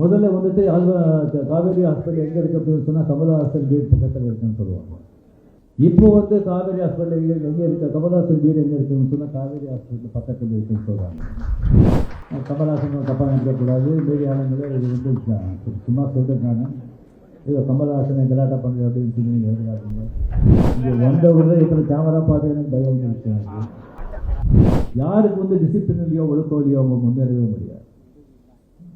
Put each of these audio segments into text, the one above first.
முதல்ல வந்துட்டு அல்வா காவேரி ஹாஸ்பிட்டல் எங்கே இருக்கு அப்படின்னு சொன்னால் கமலஹாசன் வீடு பக்கத்தில் இருக்குன்னு சொல்லுவாங்க. இப்போ வந்து காவேரி ஹாஸ்பிட்டல் எங்கே இருக்க? கமலஹாசன் வீடு எங்கே இருக்குன்னு சொன்னால் காவேரி ஹாஸ்பிட்டல் பக்கத்தில் இருக்குன்னு சொல்கிறாங்க கமலஹாசன் தப்பாக நினைக்கக்கூடாது. மீடியாளங்களே இது வந்து சும்மா சொல்லிருக்காங்க. ஐயோ கமலஹாசனை கலாட்டா பண்ணுறது அப்படின்னு சொல்லி நீங்கள் எழுதாதீங்க இங்கே வந்தவங்க இப்போ கேமரா பார்த்து எனக்கு பயம் வந்துருச்சு யாருக்கு வந்து டிசிப்ளின்லையோ ஒழுக்கோலையோ அவங்க முன்னேறவே முடியாது.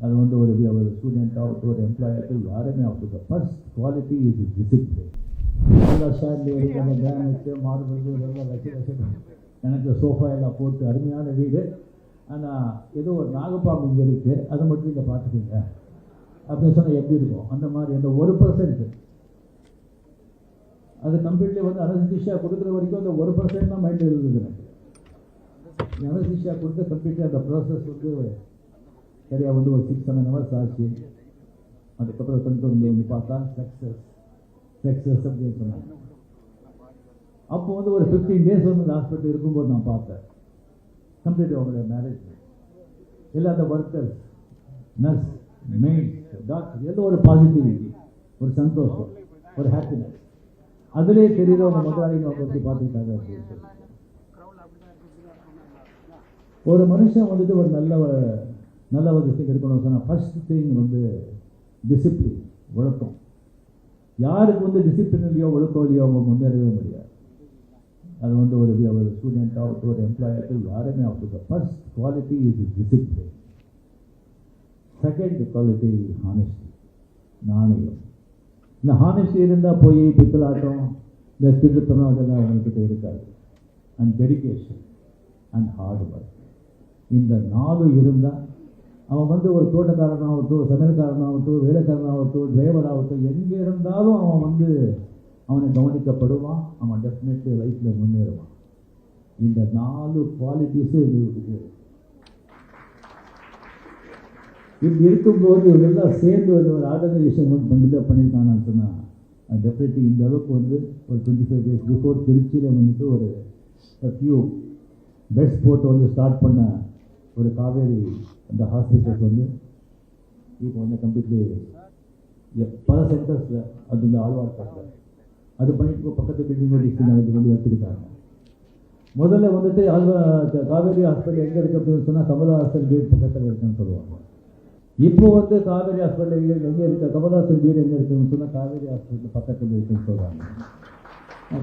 அது வந்து ஒரு ஒரு ஸ்டூடெண்ட் ஆகட்டும் ஒரு எம்ப்ளாயாகட்டும் யாருமே ஆகட்டும் ஃபர்ஸ்ட் குவாலிட்டி இஸ் டிசிப்ளின் நல்லா கிரானைட்டு மார்பிள் இதெல்லாம் வச்சு வச்சு எனக்கு சோஃபா எல்லாம் போட்டு அருமையான வீடு. ஆனால் ஏதோ ஒரு நாகப்பாம்பு இங்கே இருக்குது அதை மட்டும் இங்கே பார்த்துக்கோங்க. அப்படின்னு சொன்னால் எப்படி இருக்கும்? அந்த மாதிரி அந்த ஒரு பர்சன்ட் அது கம்ப்ளீட்லி வந்து அனசிஷியா கொடுக்குற வரைக்கும் அந்த ஒரு பர்சன்ட் தான் மைண்டில் இருந்தது எனக்கு. அனசிஷியா கொடுத்த கம்ப்ளீட்லி அந்த ப்ராசஸ் வந்து சரியாக வந்து ஒரு சிக்ஸ் செவன் ஹவர்ஸ் ஆச்சு. அதுக்கப்புறம் கொண்டு வந்து வந்து பார்த்தா சக்ஸஸ் சக்ஸஸ் அப்படின்னு சொன்னாங்க. அப்போ வந்து ஒரு ஃபிஃப்டீன் டேஸ் வந்து ஹாஸ்பிட்டல் இருக்கும்போது நான் பார்த்தேன். கம்ப்ளீட் அவங்களுடைய மேரேஜ் இல்லை அந்த ஒர்க்கர்ஸ் நர்ஸ் மெயின் டாக்டர் எல்லாம் ஒரு பாசிட்டிவிட்டி ஒரு சந்தோஷம் ஒரு ஹாப்பினஸ் அதுலேயே தெரியுது அவங்க முதலாளிங்க அவங்க எப்படி பார்த்துக்கிட்டாங்க அப்படின்னு சொல்லி ஒரு மனுஷன் வந்துட்டு ஒரு நல்ல ஒரு நல்ல ஒரு விஷயம் இருக்கணும்னு சொன்னால் ஃபர்ஸ்ட் திங் வந்து டிசிப்ளின் ஒழுக்கம் யாருக்கு வந்து டிசிப்ளின்லையோ இல்லையோ அவங்க முன்னேறவே முடியாது. அது வந்து ஒரு ஒரு ஸ்டூடெண்ட் ஆகட்டும் ஒரு எம்ப்ளாயாகட்டும் யாருமே ஆகட்டும் first quality is discipline second quality honesty நாணயம். இந்த ஹானஸ்டி இருந்தால் போய் பித்தலாட்டம் இந்த திருத்தனம் அதெல்லாம் அவங்கக்கிட்ட இருக்காது. And dedication and hard work இந்த நாலு இருந்தால் அவன் வந்து ஒரு தோட்டக்காரனாகட்டும் சமையல்காரனாகட்டும் வேலைக்காரனாகட்டும் டிரைவராகட்டும் எங்கே இருந்தாலும் அவன் வந்து அவனை கவனிக்கப்படுவான். அவன் டெஃபினெட்லி லைஃப்பில் முன்னேறுவான். இந்த நாலு குவாலிட்டிஸும் இவங்களுக்கு இப்படி இருக்கும்போது இவங்கெல்லாம் சேர்ந்து வந்து ஒரு ஆர்கனைசேஷன் வந்து பண்ணிட்டு பண்ணியிருக்காங்கன்னு சொன்னால் டெஃபினெட்லி இந்த அளவுக்கு வந்து ஒரு டுவெண்ட்டி ஃபைவ் டேஸ் பிஃபோர் திருச்சியில் வந்துட்டு ஒரு ஃபியூ பெஸ்ட் போட்டு வந்து ஸ்டார்ட் பண்ண ஒரு காவேரி அந்த ஹாஸ்பிட்டல்ஸ் வந்து இப்போ வந்து கம்ப்ளீட்லி பல சென்டர்ஸில் அது இந்த ஆழ்வார்பேட்டில் அது பண்ணிட்டு பக்கத்து பில்டிங் டிஸ்ட்ரிக்ட் அது வந்து எடுத்துருக்காங்க முதல்ல வந்துட்டு ஆழ்வா காவேரி ஹாஸ்பிட்டல் எங்கே இருக்குது அப்படின்னு சொன்னால் கமலஹாசன் வீடு பக்கத்தில் இருக்குன்னு சொல்லுவாங்க. இப்போ வந்து காவேரி ஹாஸ்பிட்டல் எங்கே இருக்க கமலஹாசன் வீடு எங்கே இருக்குன்னு சொன்னால் காவேரி ஹாஸ்பிட்டல் பக்கத்தில் இருக்குன்னு சொல்கிறாங்க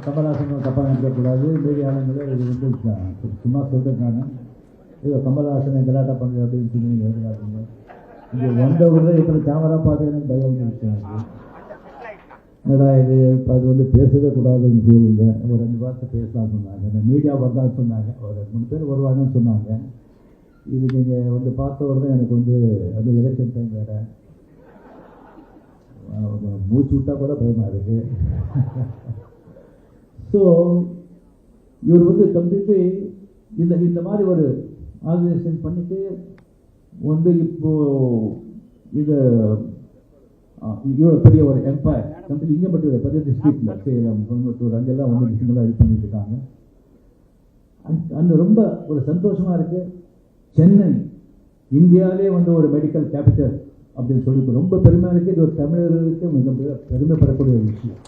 கமலஹாசன் தப்பாக நினைக்கக்கூடாது மீடியாளங்களே இது வந்து சும்மா சொல்லிருக்காங்க ஐயோ கமல்ஹாசனை கலாட்டா பண்ணுறது அப்படின்னு சொல்லி நீங்கள் எழுதாதீங்க இங்கே வந்தவங்க இப்போ கேமரா பார்த்து எனக்கு பயம் வந்துருச்சு என்னடா இது? இப்போ அது வந்து பேசவே கூடாதுன்னு சொல்லுங்க. ஒரு ரெண்டு வார்த்தை பேசலாம் சொன்னாங்க. இந்த மீடியா வந்தால் சொன்னாங்க. ஒரு ரெண்டு மூணு பேர் வருவாங்கன்னு சொன்னாங்க. இது நீங்கள் வந்து பார்த்த உடனே எனக்கு வந்து அது எலெக்ஷன் டைம் வேறு. மூச்சு விட்டால் கூட பயமாக இருக்குது ஸோ இவர் வந்து கம்ப்ளீட்லி இந்த இந்த மாதிரி ஒரு ஆர்கனைசேஷன் பண்ணிவிட்டு வந்து இப்போது இது இவ்வளோ பெரிய ஒரு எம்பையர் கம்பெனி இங்கே மட்டும் இல்லை பெரிய டிஸ்ட்ரிக்டில் சேலம் கோயம்புத்தூர் அங்கெல்லாம் வந்து விஷயங்கள்லாம் இது பண்ணிட்டு இருக்காங்க. அந்த- அந்த ரொம்ப ஒரு சந்தோஷமாக இருக்குது சென்னை இந்தியாவிலே வந்து ஒரு மெடிக்கல் கேபிட்டல் அப்படின்னு சொல்லி ரொம்ப பெருமையாக இருக்குது இது ஒரு தமிழர்களுக்கு மிக பெருமைப்படக்கூடிய ஒரு விஷயம்.